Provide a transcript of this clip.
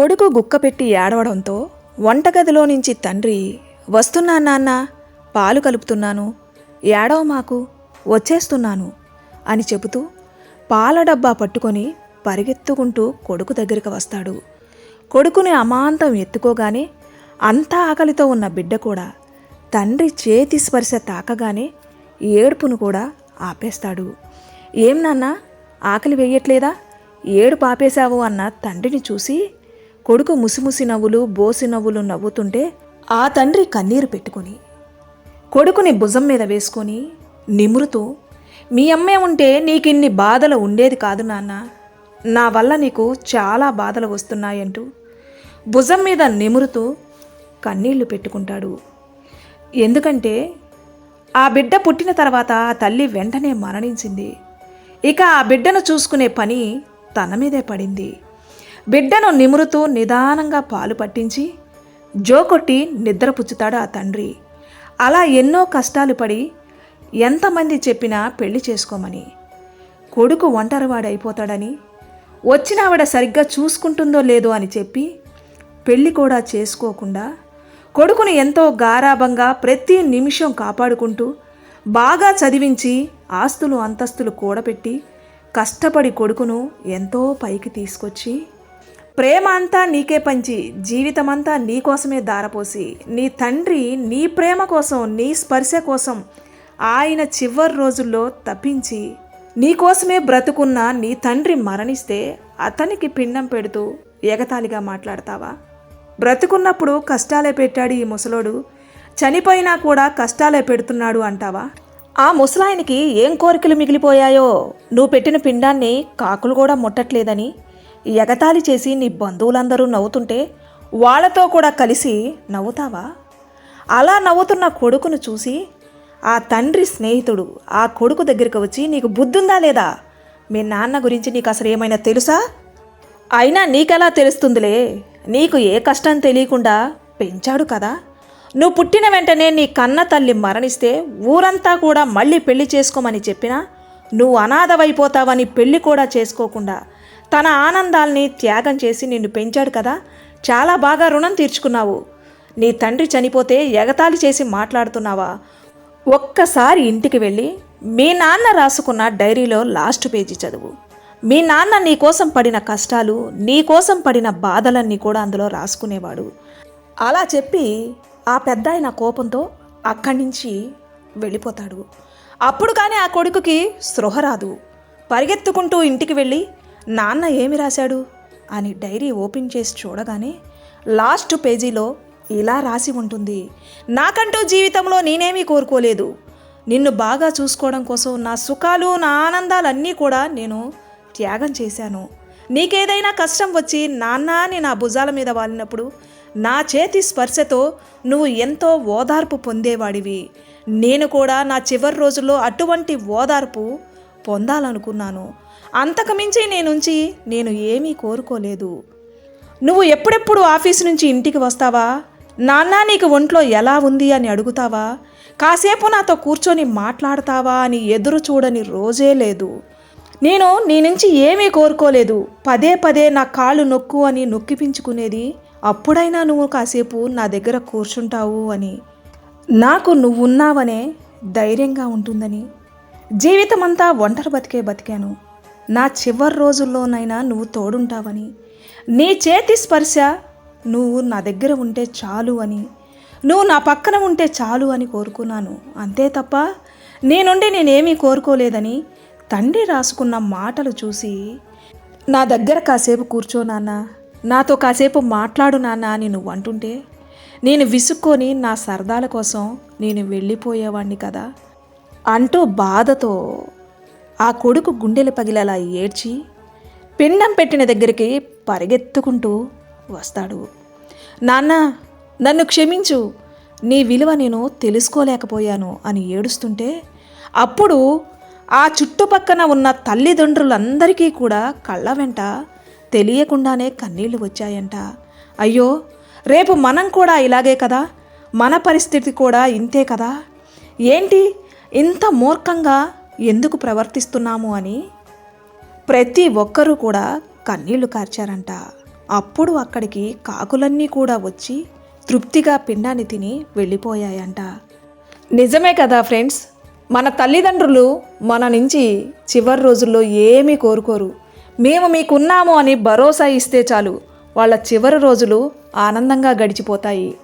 కొడుకు గుక్కపెట్టి ఏడవడంతో వంటగదిలో నుంచి తండ్రి వస్తున్నా నాన్న పాలు కలుపుతున్నాను ఏడవ మాకు వచ్చేస్తున్నాను అని చెబుతూ పాల డబ్బా పట్టుకొని పరిగెత్తుకుంటూ కొడుకు దగ్గరికి వస్తాడు. కొడుకుని అమాంతం ఎత్తుకోగానే అంతా ఆకలితో ఉన్న బిడ్డ కూడా తండ్రి చేతి స్పర్శ తాకగానే ఏడుపును కూడా ఆపేస్తాడు. ఏం నాన్న ఆకలి వేయట్లేదా? ఏడుపు ఆపేశావు అన్న తండ్రిని చూసి కొడుకు ముసిముసి నవ్వులు బోసి నవ్వులు నవ్వుతుంటే ఆ తండ్రి కన్నీరు పెట్టుకొని కొడుకుని భుజం మీద వేసుకొని నిమురుతూ మీ అమ్మే ఉంటే నీకిన్ని బాధలు ఉండేది కాదు నాన్న. నా వల్ల నీకు చాలా బాధలు వస్తున్నాయంటూ భుజం మీద నిమురుతూ కన్నీళ్ళు పెట్టుకుంటాడు. ఎందుకంటే ఆ బిడ్డ పుట్టిన తర్వాత ఆ తల్లి వెంటనే మరణించింది. ఇక ఆ బిడ్డను చూసుకునే పని తన మీదే పడింది. బిడ్డను నిమురుతూ నిదానంగా పాలు పట్టించి జోకొట్టి నిద్రపుచ్చుతాడు ఆ తండ్రి. అలా ఎన్నో కష్టాలు పడి ఎంతమంది చెప్పినా పెళ్ళి చేసుకోమని. కొడుకు ఒంటరివాడైపోతాడని వచ్చిన ఆవిడ సరిగ్గా చూసుకుంటుందో లేదో అని చెప్పి పెళ్ళి కూడా చేసుకోకుండా కొడుకుని ఎంతో గారాభంగా ప్రతి నిమిషం కాపాడుకుంటూ బాగా చదివించి ఆస్తులు అంతస్తులు కూడబెట్టి కష్టపడి కొడుకును ఎంతో పైకి తీసుకొచ్చి ప్రేమ అంతా నీకే పంచి జీవితమంతా నీకోసమే దారపోసి నీ తండ్రి నీ ప్రేమ కోసం నీ స్పర్శ కోసం ఆయన చివరి రోజుల్లో తప్పించి నీకోసమే బ్రతుకున్న నీ తండ్రి మరణిస్తే అతనికి పిండం పెడుతూ ఎగతాళిగా మాట్లాడతావా? బ్రతుకున్నప్పుడు కష్టాలే పెట్టాడు ఈ ముసలోడు. చనిపోయినా కూడా కష్టాలే పెడుతున్నాడు అంటావా? ఆ ముసలాయనికి ఏం కోరికలు మిగిలిపోయాయో? నువ్వు పెట్టిన పిండాన్ని కాకులు కూడా ముట్టట్లేదని ఎగతాళి చేసి నీ బంధువులందరూ నవ్వుతుంటే వాళ్ళతో కూడా కలిసి నవ్వుతావా? అలా నవ్వుతున్న కొడుకును చూసి ఆ తండ్రి స్నేహితుడు ఆ కొడుకు దగ్గరికి వచ్చి నీకు బుద్ధుందా లేదా? మీ నాన్న గురించి నీకు అసలు ఏమైనా తెలుసా? అయినా నీకెలా తెలుస్తుందిలే? నీకు ఏ కష్టం తెలియకుండా పెంచాడు కదా? నువ్వు పుట్టిన వెంటనే నీ కన్న తల్లి మరణిస్తే ఊరంతా కూడా మళ్ళీ పెళ్ళి చేసుకోమని చెప్పినా నువ్వు అనాథవైపోతావని పెళ్ళి కూడా చేసుకోకుండా తన ఆనందాల్ని త్యాగం చేసి నిన్ను పెంచాడు కదా. చాలా బాగా రుణం తీర్చుకున్నావు. నీ తండ్రి చనిపోతే ఎగతాళి చేసి మాట్లాడుతున్నావా? ఒక్కసారి ఇంటికి వెళ్ళి మీ నాన్న రాసుకున్న డైరీలో లాస్ట్ పేజీ చదువు. మీ నాన్న నీ కోసం పడిన కష్టాలు నీ కోసం పడిన బాధలన్నీ కూడా అందులో రాసుకునేవాడు. అలా చెప్పి ఆ పెద్ద ఆయన కోపంతో అక్కడి నుంచి వెళ్ళిపోతాడు. అప్పుడు కానీ ఆ కొడుకుకి స్పృహ రాదు. పరిగెత్తుకుంటూ ఇంటికి వెళ్ళి నాన్న ఏమి రాశాడు? అని డైరీ ఓపెన్ చేసి చూడగానే లాస్ట్ పేజీలో ఇలా రాసి ఉంటుంది నాకంటూ జీవితంలో నేనేమీ కోరుకోలేదు. నిన్ను బాగా చూసుకోవడం కోసం నా సుఖాలు నా ఆనందాలన్నీ కూడా నేను త్యాగం చేశాను. నీకేదైనా కష్టం వచ్చి నాన్న అని నా భుజాల మీద వాలినప్పుడు నా చేతి స్పర్శతో నువ్వు ఎంతో ఓదార్పు పొందేవాడివి. నేను కూడా నా చివరి రోజుల్లో అటువంటి ఓదార్పు పొందాలనుకున్నాను. అంతకుమించి నేనుంచి నేను ఏమీ కోరుకోలేదు. నువ్వు ఎప్పుడెప్పుడు ఆఫీస్ నుంచి ఇంటికి వస్తావా? నాన్న నీకు ఒంట్లో ఎలా ఉంది అని అడుగుతావా? కాసేపు నాతో కూర్చొని మాట్లాడతావా అని ఎదురు చూడని రోజే లేదు. నేను నీ నుంచి ఏమీ కోరుకోలేదు. పదే పదే నా కాళ్ళు నొక్కు అని నొక్కిపించుకునేది అప్పుడైనా నువ్వు కాసేపు నా దగ్గర కూర్చుంటావు అని. నాకు నువ్వున్నావనే ధైర్యంగా ఉంటుందని. జీవితమంతా ఒంటరి బతికే బతికాను. నా చివరి రోజుల్లోనైనా నువ్వు తోడుంటావని. నీ చేతి స్పర్శ నువ్వు నా దగ్గర ఉంటే చాలు అని. నువ్వు నా పక్కన ఉంటే చాలు అని కోరుకున్నాను. అంతే తప్ప నీ నుండి నేనేమీ కోరుకోలేదని తండ్రి రాసుకున్న మాటలు చూసి నా దగ్గర కాసేపు కూర్చో నాన్న నాతో కాసేపు మాట్లాడు నాన్న అని నువ్వు అంటుంటే నేను విసుక్కొని నా సరదాల కోసం నేను వెళ్ళిపోయేవాడిని కదా. అంటూ బాధతో ఆ కొడుకు గుండెలు పగిలేలా ఏడ్చి పిండం పెట్టిన దగ్గరికి పరిగెత్తుకుంటూ వస్తాడు. నాన్న నన్ను క్షమించు. నీ విలువ నేను తెలుసుకోలేకపోయాను అని ఏడుస్తుంటే అప్పుడు ఆ చుట్టుపక్కన ఉన్న తల్లిదండ్రులందరికీ కూడా కళ్ళ వెంట తెలియకుండానే కన్నీళ్ళు వచ్చాయంట. అయ్యో రేపు మనం కూడా ఇలాగే కదా? మన పరిస్థితి కూడా ఇంతే కదా? ఏంటి ఇంత మూర్ఖంగా ఎందుకు ప్రవర్తిస్తున్నాము అని ప్రతి ఒక్కరూ కూడా కన్నీళ్ళు కార్చారంట. అప్పుడు అక్కడికి కాకులన్నీ కూడా వచ్చి తృప్తిగా పిండాన్ని తిని వెళ్ళిపోయాయంట. నిజమే కదా ఫ్రెండ్స్ మన తల్లిదండ్రులు మన నుంచి చివరి రోజుల్లో ఏమీ కోరుకోరు. మేము మీకున్నాము అని భరోసా ఇస్తే చాలు వాళ్ళ చివరి రోజులు ఆనందంగా గడిచిపోతాయి.